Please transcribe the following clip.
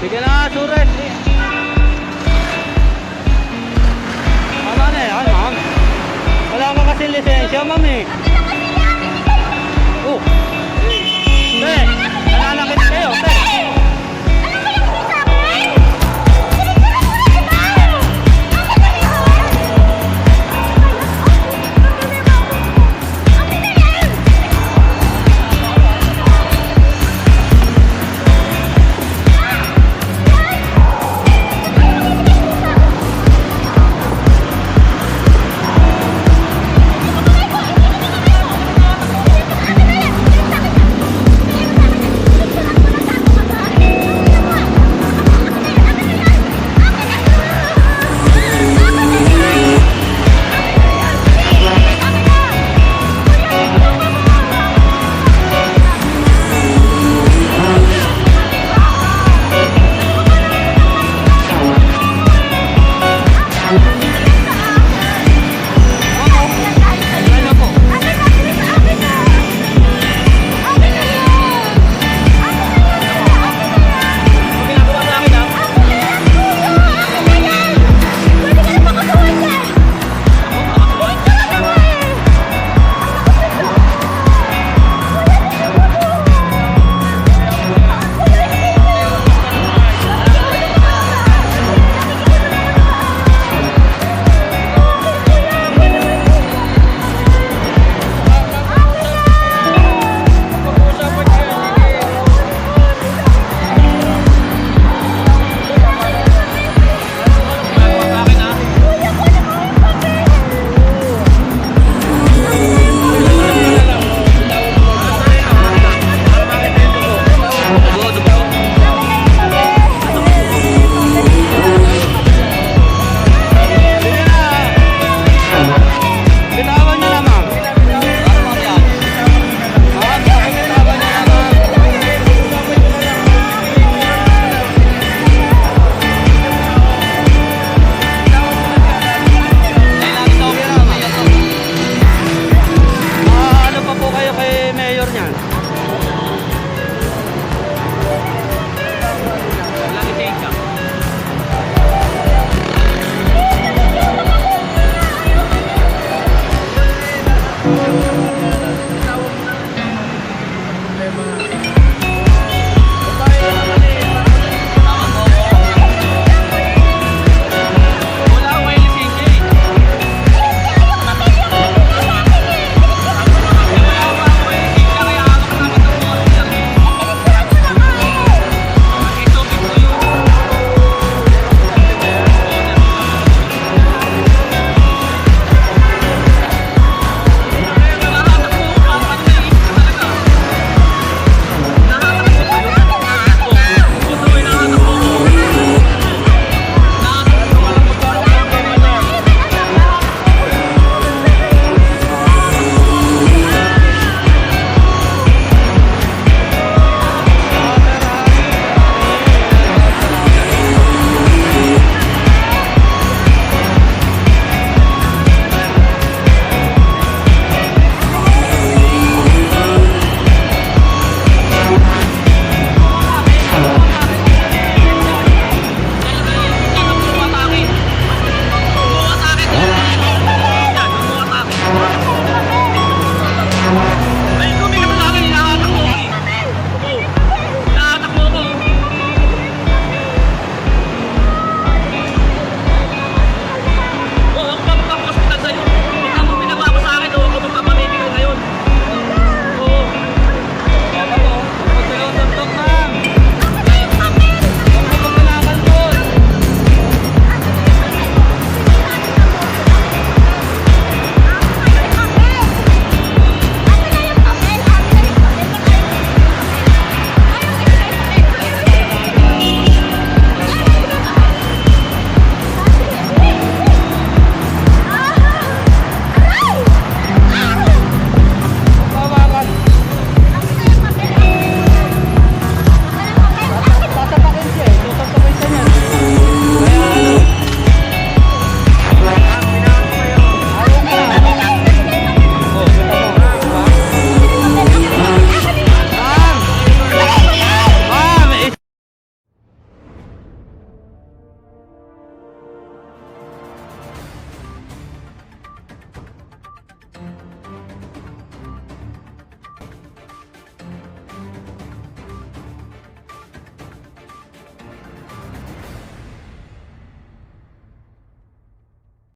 Sige na, Sures. Tama na yan, ma'am. Wala ka kasi lisensya, ma'am eh.